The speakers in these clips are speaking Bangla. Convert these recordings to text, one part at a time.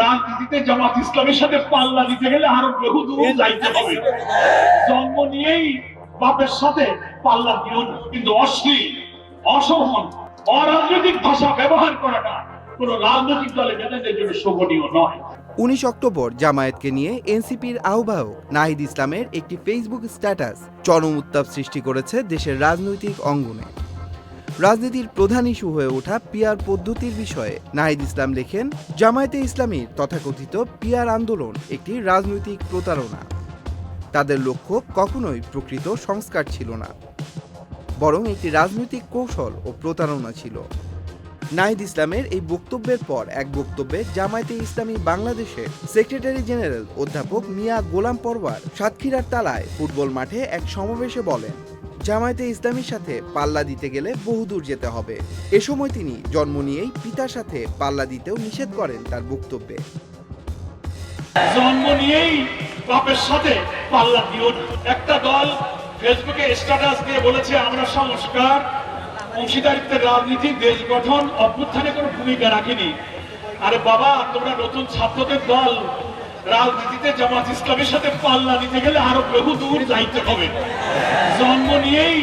রাজনীতিতে জামাত ইসলামের সাথে পাল্লা দিতে গেলে আরও বহু দূর যাইতে হবে। জন্ম নিয়েই বাপের সাথে পাল্লা দিও না। কিন্তু অশ্লীল অসহন অরাজনৈতিক ভাষা ব্যবহার করাটা কোন রাজনৈতিক দলের নেতাদের জন্য শোভনীয় নয়। উনিশ অক্টোবর জামায়াতকে নিয়ে এনসিপির আহ্বায়ক নাহিদ ইসলামের একটি ফেসবুক স্ট্যাটাস চরম উত্তাপ সৃষ্টি করেছে দেশের রাজনৈতিক অঙ্গনে। রাজনীতির প্রধান ইস্যু হয়ে ওঠা পিয়ার পদ্ধতির বিষয়ে নাহিদ ইসলাম লেখেন, জামায়াতে ইসলামীর তথাকথিত পিয়ার আন্দোলন একটি রাজনৈতিক প্রতারণা। তাদের লক্ষ্য কখনোই প্রকৃত সংস্কার ছিল না, বরং একটি রাজনৈতিক কৌশল ও প্রতারণা ছিল। নাহিদ ইসলামের এই বক্তব্যের পর এক বক্তব্যে জামায়াতে ইসলামী বাংলাদেশের সেক্রেটারি জেনারেল অধ্যাপক মিয়া গোলাম পরওয়ার সাতক্ষীরার তালায় ফুটবল মাঠে এক সমাবেশে বলেন জামায়াতে ইসলামীর সাথে পাল্লা দিতে গেলে বহুদূর যেতে হবে। এ সময় তিনি জন্ম নিয়েই পিতার সাথে পাল্লা দিতেও নিষেধ করেন তার বক্তব্যে। জন্ম নিয়েই বাপের সাথে পাল্লা দিও একটা দল ফেসবুকে স্ট্যাটাস দিয়ে বলেছে, আমরা সংস্কার, অংশীদারিত্বের রাজনীতি, দেশ গঠন, অভ্যুত্থানে কোনো ভূমিকা রাখিনি। আরে বাবা, তোমরা নতুন ছাত্রদের দল রাজনীতিতে জামাত ইসলামের সাথে পাল্লা দিতে গেলে আরও বহু দূর যাইতে হবে। জন্ম নিয়েই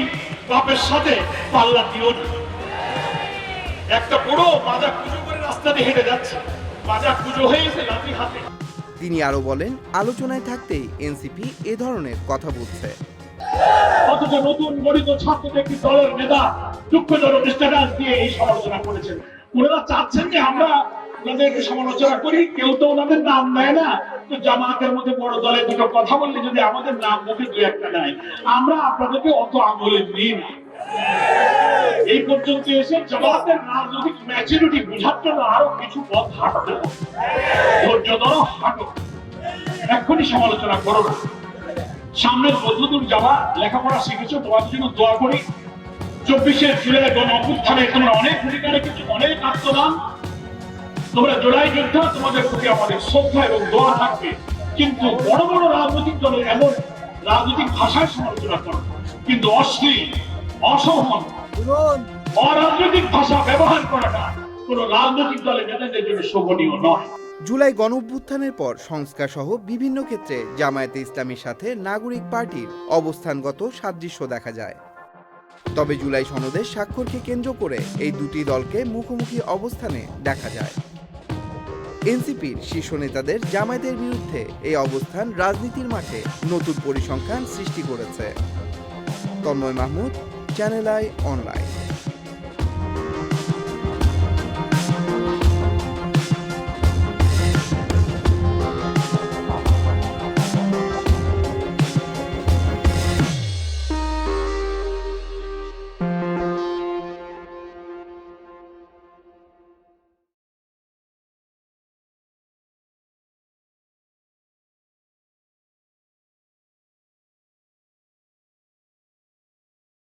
বাপের সাথে পাল্লা দিও না। একটা বড় মাজা পুজো করে রাস্তা দিয়ে হেঁটে যাচ্ছে। মাজা পুজো হয়ে গেছে লাঠি হাতে। তিনি আরও বলেন আলোচনায় থাকতেই এনসিপি এ ধরনের কথা বলছে। অথচ নতুন গঠিত ছাত্রদের একটি দলের নেতা দুঃখজনক স্ট্যাটাস দিয়ে এই সমালোচনা করেছেন। ওনারা চাচ্ছেন যে আমরা ওনাদেরকে সমালোচনা করি, কেউ তো ওনাদের নাম নেয় না। তো জামাতের মধ্যে বড় দুটো কথা বললে যদি আমাদের নাম মুখে দু একটা নেয়, আমরা আপনাদেরকে অত আঙুলে নিই না। এই পর্যন্ত এসে জামাতের রাজনৈতিক ম্যাচুরিটি বোঝার জন্য আরও কিছু পথ হাঁটতে ধৈর্য ধরো, হাঁটো। এক্ষুনি সমালোচনা করো না। সামনের বদ্ধদূর যাওয়া লেখাপড়া শিখেছো তোমার জন্য দোয়া করি। চব্বিশের জুলাই গণ অভ্যুত্থানে তোমরা অনেক ভূমিকা রেখেছো অনেক আত্মদান। তোমরা জোড়াই যোদ্ধা, তোমাদের প্রতি আমাদের শ্রদ্ধা এবং দোয়া থাকবে। কিন্তু বড় বড় রাজনৈতিক দলের এমন রাজনৈতিক ভাষায় সমালোচনা করো। কিন্তু অশ্লীল অসহন অরাজনৈতিক ভাষা ব্যবহার করাটা কোন রাজনৈতিক দলের নেতাদের জন্য শোভনীয় নয়। জুলাই গণ অভ্যুত্থানের পর সংস্কার সহ বিভিন্ন ক্ষেত্রে জামায়াতে ইসলামীর সাথে নাগরিক পার্টির অবস্থানগত সাদৃশ্য দেখা যায়। তবে জুলাই সনদের স্বাক্ষরকে কেন্দ্র করে এই দুটি দলকে মুখোমুখি অবস্থানে দেখা যায়। এনসিপির শীর্ষ নেতাদের জামায়াতের বিরুদ্ধে এই অবস্থান রাজনীতির মাঠে নতুন পরিসংখ্যান সৃষ্টি করেছে। Tanmoy Mahmud channel I online